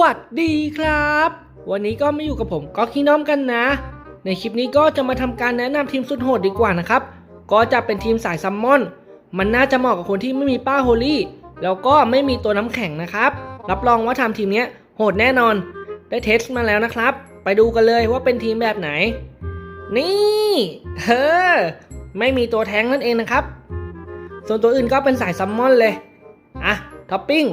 วัสดีครับ วันนี้ก็มาอยู่กับผมก็คีน้อมกันนะ ในคลิปนี้ก็จะมาทำการแนะนำทีมสุดโหดดีกว่านะครับ ก็จะเป็นทีมสายซัมมอน มันน่าจะเหมาะกับคนที่ไม่มีป้าโฮลี่ แล้วก็ไม่มีตัวน้ำแข็งนะครับ รับรองว่าทำทีมนี้โหดแน่นอน ได้เทสมาแล้วนะครับ ไปดูกันเลยว่าเป็นทีมแบบไหน นี่เฮ้อไม่มีตัวแท้งนั่นเองนะครับ ส่วนตัวอื่นก็เป็นสายซัมมอนเลย อะท็อปปิ้ง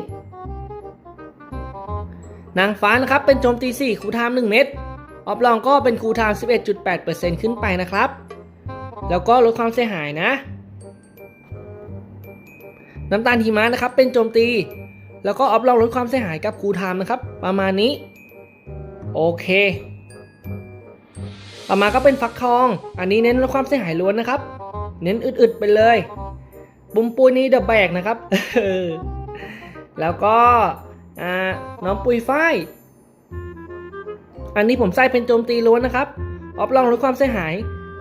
นางฟ้านะครับเป็นโจมตี 4 คูลไทม์1เม็ดออฟลองก็เป็นคูลไทม์11.8%ขึ้นไปนะครับ แล้วก็ลดความเสียหายนะ น้ำตาลหิมะนะครับเป็นโจมตี แล้วก็ออฟลองลดความเสียหายกับคูลไทม์นะครับ ประมาณนี้ โอเค ต่อมาก็เป็นฟักทอง อันนี้เน้นลดความเสียหายล้วนนะครับ เน้นอึดๆไปเลย บุมปุยนี่เดอะแบกนะครับ แล้วก็ อ่าน้องปุยฝ้ายอันนี้ผมใส่เป็นโจมตีล้วนนะครับ ออฟลองลดความเสียหาย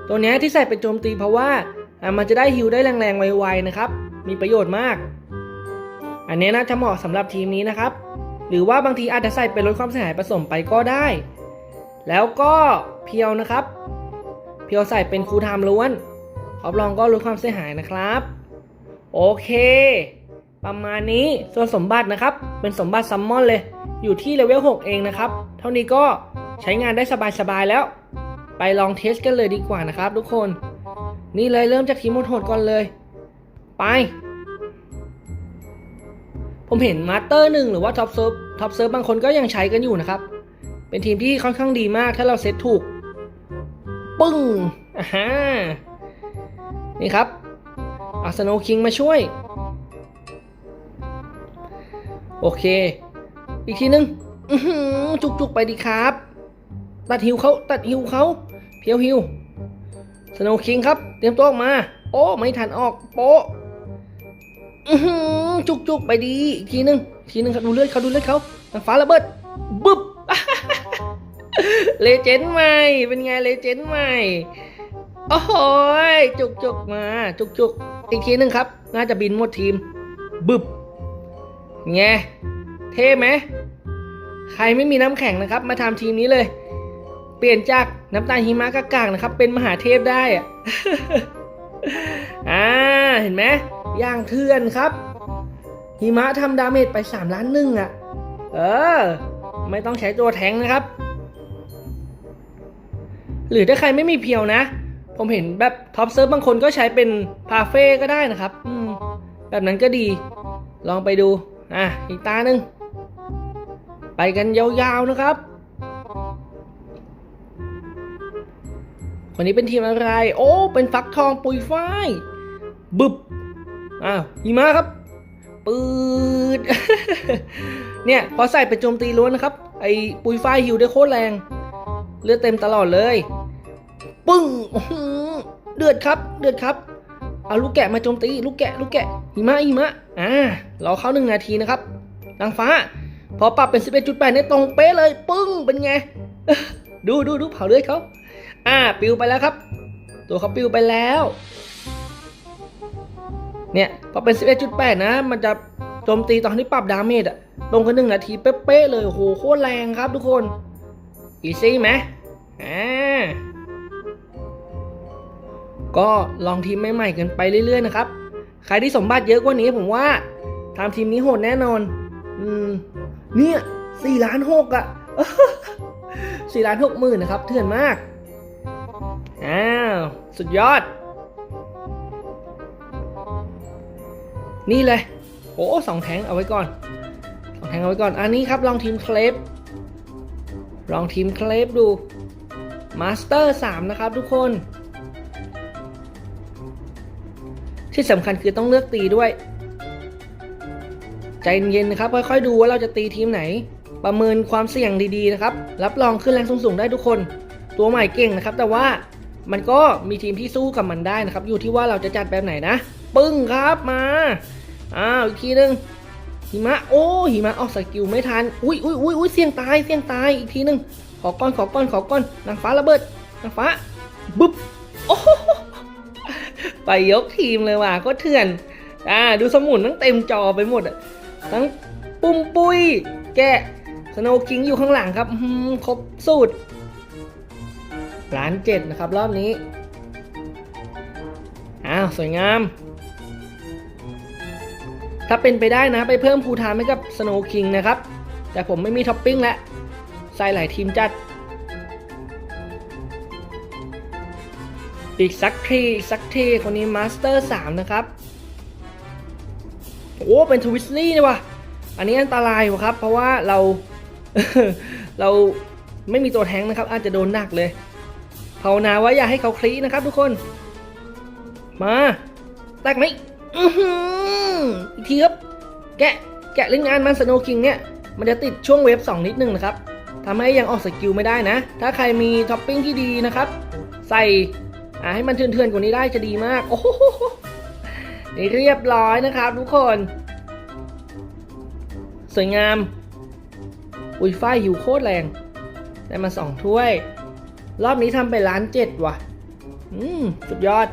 ตัวนี้ที่ใส่เป็นโจมตีเพราะว่าอ่ามันจะได้ฮิวได้แรงๆไวๆนะครับ มีประโยชน์มาก อันนี้น่าจะเหมาะสำหรับทีมนี้นะครับ หรือว่าบางทีอาจจะใส่เป็นลดความเสียหายผสมไปก็ได้ แล้วก็เพียวนะครับ เพียวใส่เป็นคูลไทม์ล้วนออฟลองก็ลดความเสียหายนะครับ โอเค ประมาณนี้ส่วนสมบัตินะครับ เป็นสมบัติซัมมอนเลย อยู่ที่เลเวล 6 เองนะครับ เท่านี้ก็ใช้งานได้สบายๆแล้ว ไปลองเทสกันเลยดีกว่านะครับ ทุกคน นี่เลยเริ่มจากทีมโหดก่อนเลย ไป ผมเห็นมาสเตอร์หนึ่งหรือว่าท็อปเซิร์ฟท็อปเซิร์ฟบางคนก็ยังใช้กันอยู่นะครับ เป็นทีมที่ค่อนข้างดีมากถ้าเราเซตถูก ปึ้งอ่าฮะนี่ครับอาร์เซโนคิงมาช่วย โอเค อีกทีนึงอื้อหือจุกๆไปดีครับ ตัดหิวเขาตัดหิวเขาเพียวหิวสโนคิงครับ เตรียมตัวออกมา โอ้ไม่ทันออกโป๊ะอื้จุกๆไปดี อีกทีนึงอีกทีนึงครับดูเลือดเขาดูเลือดเขาทางฟ้าระเบิดบึ๊บเลเจนด์ใหม่เป็นไงเลเจนด์ใหม่โอ้โหยจุกๆมา จุกๆอีกทีนึงครับ น่าจะบินหมดทีมบึ๊บ ไงเท่ไหมใครไม่มีน้ำแข็งนะครับ มาทำทีมนี้เลย เปลี่ยนจากน้ำตาลหิมะกากางนะครับ เป็นมหาเทพได้อะอ่าเห็นไหมย่างเถื่อนครับหิมะทำดาเมจไป3ล้านหนึ่งอะ่ะ เออ ไม่ต้องใช้ตัวแทงนะครับ หรือถ้าใครไม่มีเพียวนะ ผมเห็นแบบท็อปเซิร์ฟบางคนก็ใช้เป็นพาเฟ่ก็ได้นะครับ อืม แบบนั้นก็ดี ลองไปดู อะอีกตาหนึ่งไปกันยาวๆนะครับ คนนี้เป็นทีมอะไร โอ้ เป็นฟักทองปุยฝ้ายบึบอ้าวหิมะครับ ปืด เนี่ยพอใส่เป็นโจมตีล้วนนะครับ ไอ้ปุยฝ้ายฮิวได้โคตรแรง เลือดเต็มตลอดเลย ปึ้งเดือดครับ เดือดครับ เอาลูกแกะมาโจมตี ลูกแกะ ลูกแกะหิมะหิมะ อ่ารอเข้าหนึ่งนาทีนะครับนางฟ้า พอปรับเป็น 11.8เนี่ยตรงเป๊ะเลย ปึ้ง เป็นไง ดูดูดูเผาเลือดเขาอ่า ปิวไปแล้วครับ ตัวเขาปิวไปแล้ว เนี่ย พอเป็น 11.8 นะ มันจะโจมตีตอนที่ปรับดาเมจอะลงกันหนึ่งนาทีเป๊ะๆเลยโอ้โหโคตรแรงครับทุกคน อีซี่ไหมอ่าก็ลองทีมใหม่ๆกันไปเรื่อยๆนะครับ ใครที่สมบัติเยอะกว่านี้ผมว่าทำทีมนี้โหดแน่นอน อืม เนี่ยสี่ล้านหกอะสี่ล้านหกหมื่นนะครับ เถื่อนมาก อ้าว สุดยอด นี่เลย โอ้สองแทงเอาไว้ก่อนสองแทงเอาไว้ก่อน อันนี้ครับ ลองทีมเคลฟลองทีมเคลฟดูมาสเตอร์สามนะครับทุกคน ที่สำคัญคือต้องเลือกตีด้วย ใจเย็นๆนะครับ ค่อยๆดูว่าเราจะตีทีมไหน ประเมินความเสี่ยงดีๆนะครับ รับรองขึ้นแรงสูงๆได้ทุกคน ตัวใหม่เก่งนะครับ แต่ว่ามันก็มีทีมที่สู้กับมันได้นะครับ อยู่ที่ว่าเราจะจัดแบบไหนนะ ปึ้งครับมา อ้าวอีกทีหนึงหิมะโอ้หิมะออกสกิลไม่ทัน อุ้ยอุ้ยอุ้ยอุ้ยเสี่ยงตายเสี่ยงตายอีกทีหนึงขอก้อนขอก้อนขอก้อนนางฟ้าระเบิดนางฟ้าบึ๊บโอ้โห ไปยกทีมเลยว่ะก็เถื่อนอ่าดูสมุนทั้งเต็มจอไปหมดอะทั้งปุ้มปุ้ย แกะสโนว์คิงอยู่ข้างหลังครับครบสูตรล้านเจ็ดนะครับ รอบนี้ อ้าว สวยงาม ถ้าเป็นไปได้นะ ไปเพิ่มภูทานให้กับสโนว์คิงนะครับ แต่ผมไม่มีท็อปปิ้งแล้วใส่หลายทีมจัด อีกสักทีอีกสักทีคนนี้มาสเตอร์3นะครับ โอ้ เป็นทวิสลี่นี่วะอันนี้อันตรายวะครับ เพราะว่าเราเราไม่มีตัวแทงนะครับ อาจจะโดนหนักเลยภาวนาว่าอย่าให้เขาคลีนะครับ ทุกคน มาแตกไหมอีกทีครับ แกะแกะเล่นงานมันสโนคิงเนี่ยมันจะติดช่วงเวฟ2 นิดนึงนะครับทำให้ยังออกสกิลไม่ได้นะ ถ้าใครมีท็อปปิ้งที่ดีนะครับ ใส่ อ่าให้มันเถื่อนๆกว่านี้ได้จะดีมาก โอ้โหนี่เรียบร้อยนะครับทุกคน สวยงาม อุ้ยฝ้ายอยู่โคตรแรง ได้มาสองถ้วย รอบนี้ทำไปล้านเจ็ดว่ะ อืม สุดยอด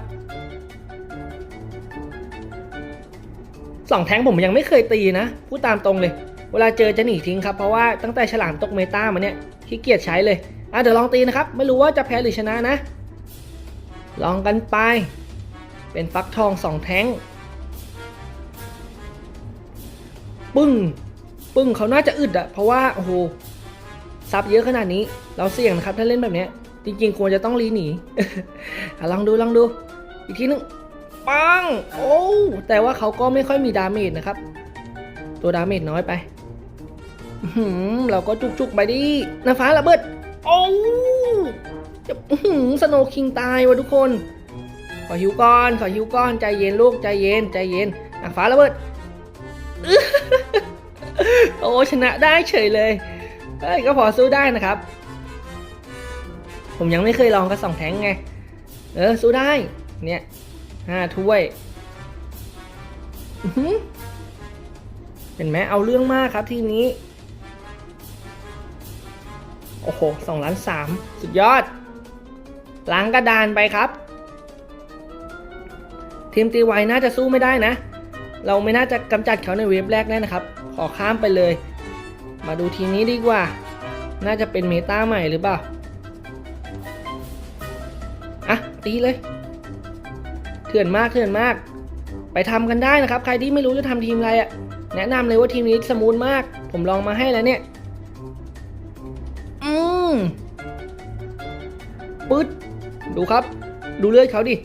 สองแท้งผมยังไม่เคยตีนะ พูดตามตรงเลย เวลาเจอจะหนีทิ้งครับ เพราะว่าตั้งแต่ฉลามตกเมตามาเนี่ยขี้เกียจใช้เลย อะเดี๋ยวลองตีนะครับ ไม่รู้ว่าจะแพ้หรือชนะนะ ลองกันไป เป็นฟักทองสองแท้ง ปึ้ง ปึ้งเขาน่าจะอึดอะเพราะว่าโอ้โหซับเยอะขนาดนี้ เราเสี่ยงนะครับถ้าเล่นแบบเนี้ย จริงๆ ควรจะต้องรีหนีอลองดูลองดู อีกทีนึง ปัง โอ้ แต่ว่าเขาก็ไม่ค่อยมีดาเมจนะครับ ตัวดาเมจน้อยไปหือเราก็จุกๆไปดิน้ำฟ้าระเบิด โอ้ จะอื้อหือสโนว์คิงตายวะทุกคน ขอหิวก้อน ขอหิวก้อน ใจเย็นลูก ใจเย็น ใจเย็นน้ำฟ้าระเบิดโอ้ชนะได้เฉยเลยเอ้ยก็พอสู้ได้นะครับ ผมยังไม่เคยลองกับสองแทงไง เออ สู้ได้ เนี่ยห้าถ้วยเห็นไหมเอาเรื่องมากครับทีมนี้ โอ้โหสองล้านสามสุดยอด ล้างกระดานไปครับ ทีมตีไวน่าจะสู้ไม่ได้นะ เราไม่น่าจะกำจัดเขาในเวฟแรกแน่นะครับ ขอข้ามไปเลย มาดูทีนี้ดีกว่า น่าจะเป็นเมตาใหม่หรือเปล่า อะ ตีเลย เถื่อนมากเถื่อนมาก ไปทำกันได้นะครับ ใครที่ไม่รู้จะทำทีมอะไรอะ่ะแนะนำเลยว่าทีมนี้สมูทมาก ผมลองมาให้แล้วเนี่ย อืมปึ๊ด ดูครับ ดูเลือดเขาดิ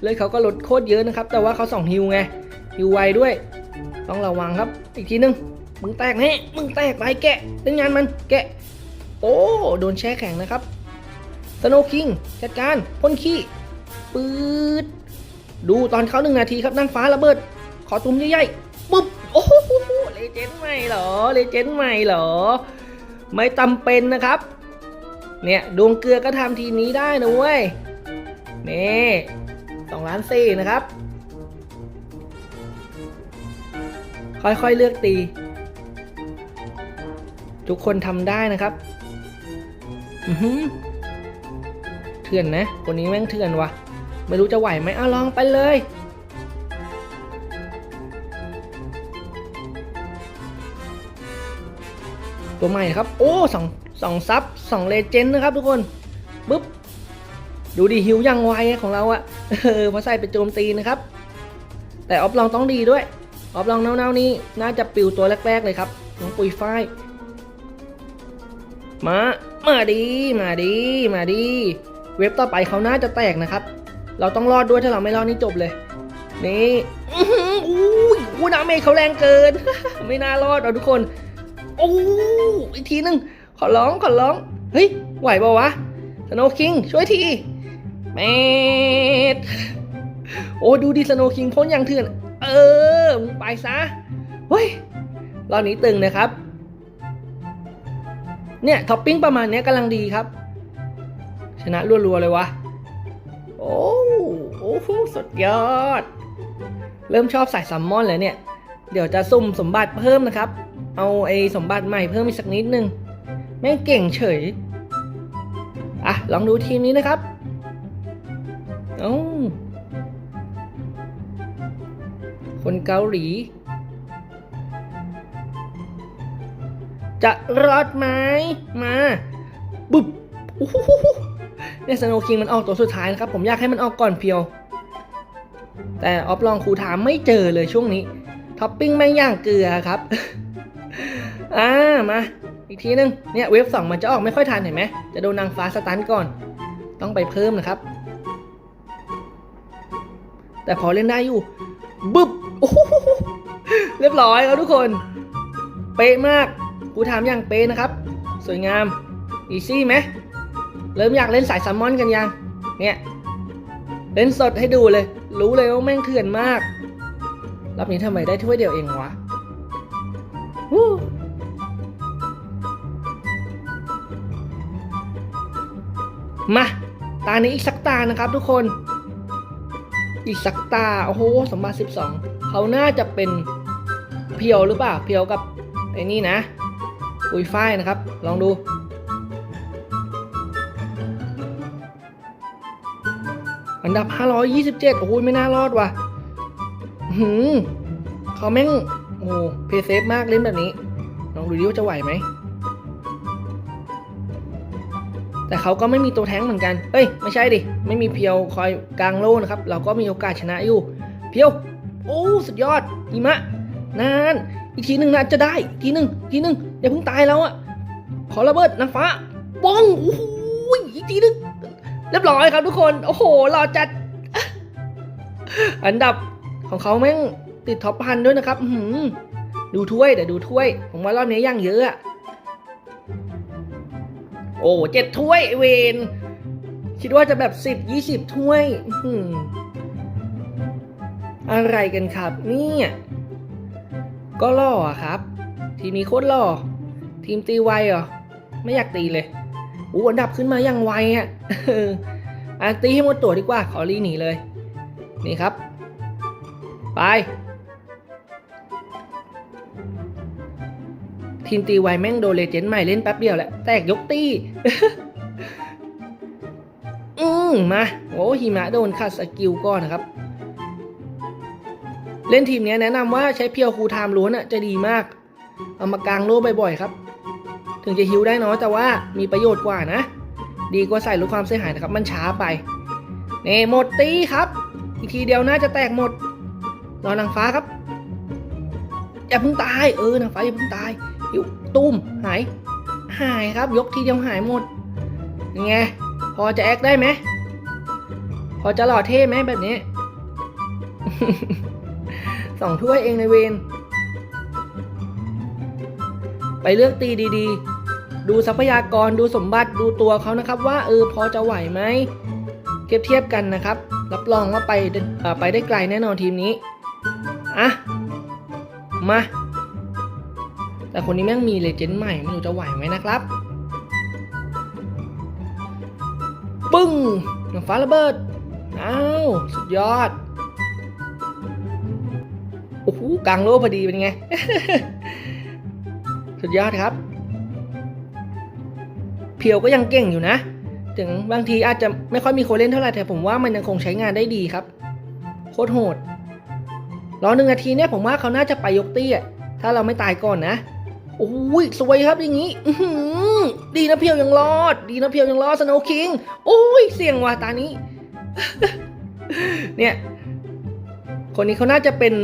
เลือดเขาก็ลดโคตรเยอะนะครับ แต่ว่าเขาสองฮิวไง ฮิวไวด้วย ต้องระวังครับ อีกทีนึง มึงแตกแน่มึงแตกไปแกะเล่นงานมัน แกะ โอ้ โดนแช่แข็งนะครับสโนคิง จัดการพ่นขี้ ปืดดูตอนเขาหนึ่งนาทีครับนั่งฟ้าระเบิด ขอตุ้มใหญ่ๆปุ๊บ โอ้โหเลเจนด์ใหม่เหรอ เลเจนด์ใหม่เหรอ ไม่จำเป็นนะครับ เนี่ยดวงเกลือก็ทำทีนี้ได้นะเว้ยนี่สองล้านสี่นะครับ ค่อยๆเลือกตี ทุกคนทำได้นะครับอือหือเถื่อนนะคนนี้แม่งเถื่อนวะไม่รู้จะไหวไหมเอาลองไปเลยตัวใหม่ครับ โอ้สอง สองซับสองเลเจนด์นะครับทุกคนปุ๊บดูดิฮิวยังไวของเราอะเออพอใส่ไปโจมตีนะครับ แต่ออฟลองต้องดีด้วยออฟลองเน่าๆนี่น่าจะปิวตัวแรกๆเลยครับน้องปุยฝ้ายมา มาดี มาดี มาดี เว็บต่อไปเขาน่าจะแตกนะครับ เราต้องรอดด้วยถ้าเราไม่รอดนี่จบเลย นี่อู้ยอู้ดาเมจเขาแรงเกิน ไม่น่ารอดเอาทุกคน โอ้อีกทีหนึ่ง อร้องขอร้อง เฮ้ย ไหวเปล่าวะสโนคิง ช่วยทีแมดโอ้ดูดิสโนคิงพ่นอย่างเถื่อน เออมึงไปซะ เฮ้ย รอบนี้ตึงนะครับ เนี่ยท็อปปิ้งประมาณนี้กำลังดีครับ ชนะรัวๆเลยวะ โอ้โอ้โหสุดยอด เริ่มชอบสายซัมมอนแล้วเนี่ย เดี๋ยวจะสุ่มสมบัติเพิ่มนะครับ เอาไอ้สมบัติใหม่เพิ่มอีกสักนิดนึง แม่งเก่งเฉย อะ ลองดูทีมนี้นะครับเอ้าคนเกาหลี จะรอดไหมมาบึบเนี่ยสโนคิงมันออกตัวสุดท้ายนะครับ ผมอยากให้มันออกก่อนเพียว แต่ออฟลองครูถามไม่เจอเลยช่วงนี้ ท็อปปิ้งแม่งย่างเกลือครับ อ่ามา อีกทีนึง เนี่ยเวฟสองมันจะออกไม่ค่อยทันเห็นไหม จะโดนนางฟ้าสตันก่อน ต้องไปเพิ่มนะครับ แต่พอเล่นได้อยู่ บึ๊บโอ้โหเรียบร้อยครับทุกคน เป๊ะมาก กูถามอย่างเป๊ะนะครับ สวยงาม อีซี่ไหม เริ่มอยากเล่นสายแซัมมอนกันยัง เนี่ย เล่นสดให้ดูเลย รู้เลยว่าแม่งเถื่อนมาก รอบนี้ทำไมได้ถ้วยเดียวเองวะวู้ มาตานี้อีกสักตานะครับทุกคน อีกสักตา โอ้โหสมบัติสิบสองเขาน่าจะเป็นเพียวหรือเปล่า เพียวกับไอ้นี่นะปุยฝ้ายนะครับ ลองดู อันดับ 527 โอ้โหไม่น่ารอดว่ะหืมเขาแม่ง โอ้เพย์เซฟมากเล่นแบบนี้ ลองดูดิว่าจะไหวไหม แต่เขาก็ไม่มีตัวแท้งเหมือนกัน เอ้ย ไม่ใช่ดิ ไม่มีเพียวคอยกลางโล่นะครับ เราก็มีโอกาสชนะอยู่ เพียว โอ้สุดยอดหิมะ นาน อีกทีหนึ่งนะจะได้ อีกทีหนึ่งทีหนึ่งอย่าเพิ่งตายแล้วอะขอระเบิดนางฟ้าป้องโอ้โหอีกทีหนึ่งเรียบร้อยครับทุกคน โอ้โหหล่อจัด อันดับของเขาแม่งติดท็อปพันด้วยนะครับหือดูถ้วยแต่ดูถ้วย ผมว่ารอบนี้ย่างเยอะอะ โอ้เจ็ดถ้วยเวนคิดว่าจะแบบสิบยี่สิบถ้วยอื้อหืออะไรกันครับเนี่ยก็ล่ออะครับ ทีมนี้โคตรล่อ ทีมตีไวเหรอ ไม่อยากตีเลยอู้อันดับขึ้นมาอย่างไวอะอะตีให้หมดตัวดีกว่า ขอรีหนีเลย นี่ครับ ไป ทีมตีไวแม่งโดนเลเจนใหม่เล่นแป๊บเดียวแหละ แตกยกตีอืมมาโอ้หิมะโดนขัดสกิลก่อนนะครับ เล่นทีมเนี้ยแนะนำว่าใช้เพียวคูลไทม์ล้วนอะจะดีมาก เอามากางโล่บ่อยๆครับ ถึงจะฮิวได้น้อยแต่ว่ามีประโยชน์กว่านะ ดีกว่าใส่ลดความเสียหายนะครับ มันช้าไปเน่หมดตีครับ อีกทีเดียวน่าจะแตกหมดรอนางฟ้าครับอย่าเพิ่งตายเออนางฟ้าอย่าเพิ่งตาย หิวตุ้มหาย หายครับ ยกทีเดียวหายหมดยังไง พอจะแอคได้ไหม พอจะหล่อเท่ไหมแบบนี้ สองถ้วยเองในเวนไปเลือกตีดีๆ ดูทรัพยากรดูสมบัติดูตัวเขานะครับ ว่าเออพอจะไหวไหมเทียบเทียบกันนะครับ รับรองว่าไปได้เอ่อไปได้ไกลแน่นอนทีมนี้ อะ มา แต่คนนี้แม่งมีเลเจนด์ใหม่ไม่รู้จะไหวไหมนะครับ ปึ้งหนังฟ้าระเบิด อ้าว สุดยอด โอ้โหกลางโลกพอดีเป็นไง สุดยอดครับ เพียวก็ยังเก่งอยู่นะ ถึงบางทีอาจจะไม่ค่อยมีคนเล่นเท่าไหร่แต่ผมว่ามันยังคงใช้งานได้ดีครับ โคตรโหดรอหนึ่งนาทีเนี่ยผมว่าเขาน่าจะไปยกตี้ถ้าเราไม่ตายก่อนนะ โอ้ยสวยครับอย่างนี้ดีนะเพียวยังรอด ดีนะเพียวยังรอดสโนว์คิงโอ้ยเสี่ยงว่ะตานี้ เนี่ยคนนี้เขาน่าจะเป็น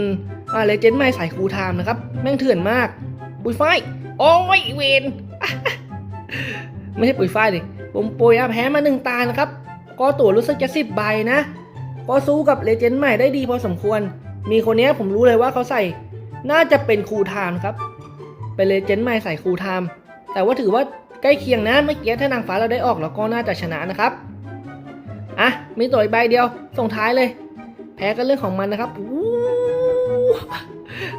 อ่าเลเจนด์ใหม่สายครูไทม์นะครับ แม่งเถื่อนมาก ปุยฝ้ายโอ้ยเวนไม่ใช่ปุยฝ้ายดิผมปุยอะแพ้มาหนึ่งตานะครับ ก็ตัวรู้สึกจะสิบใบนะก็สู้กับเลเจนด์ใหม่ได้ดีพอสมควร มีคนนี้ผมรู้เลยว่าเขาใส่ น่าจะเป็นครูไทม์ครับ เป็นเลเจนด์ใหม่ใส่ครูไทม์แต่ว่าถือว่าใกล้เคียงนะเมื่อกี้ถ้านางฟ้าเราได้ออกเราก็น่าจะชนะนะครับอะมีตัวอีกใบเดียวส่งท้ายเลย แพ้ก็เรื่องของมันนะครับอู้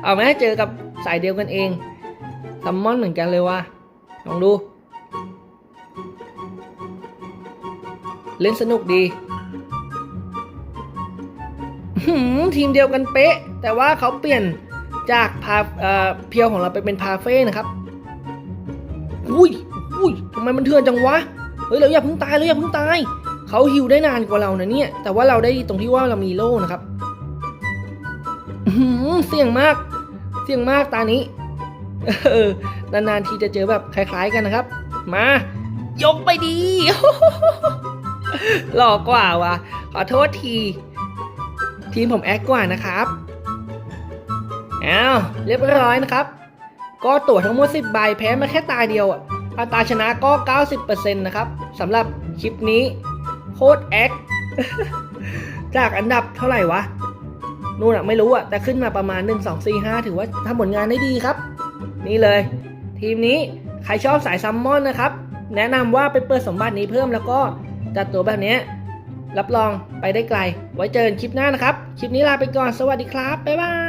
เอาไหมเจอกับสายเดียวกันเองซัมมอนเหมือนกันเลยว่ะลองดู เล่นสนุกดีหืมทีมเดียวกันเป๊ะ แต่ว่าเขาเปลี่ยน จากพาเอ่อเพียวของเราไปเป็นพาเฟ่นะครับ อุ้ยอุ้ยทำไมมันเถื่อนจังวะ เฮ้ยเราอย่าเพิ่งตายเราอย่าเพิ่งตาย เขาฮิวได้นานกว่าเรานะเนี่ย แต่ว่าเราได้ตรงที่ว่าเรามีโล่นะครับเสี่ยงมาก เสี่ยงมากตานี้ เออนานๆทีจะเจอแบบคล้าย ๆกันนะครับ มา ยกไปดีหลอกกว่าวะขอโทษที ทีมผมแอคกว่านะครับ อ้าวเรียบร้อยนะครับ ก็ตั๋วทั้งหมด 10 ใบแพ้มาแค่ตาเดียวอะอัตราชนะก็ 90%นะครับสำหรับคลิปนี้โคตรแอคจากอันดับเท่าไหร่วะ นู่นอะไม่รู้อะแต่ขึ้นมาประมาณ 1 2 4 5 ถือว่าทำผลงานได้ดีครับ นี่เลย ทีมนี้ใครชอบสายซัมมอนนะครับ แนะนำว่าไปเปิดสมบัตินี้เพิ่มแล้วก็จัดตัวแบบนี้ รับรองไปได้ไกล ไว้เจอกันคลิปหน้านะครับ คลิปนี้ลาไปก่อนสวัสดีครับ บ๊ายบาย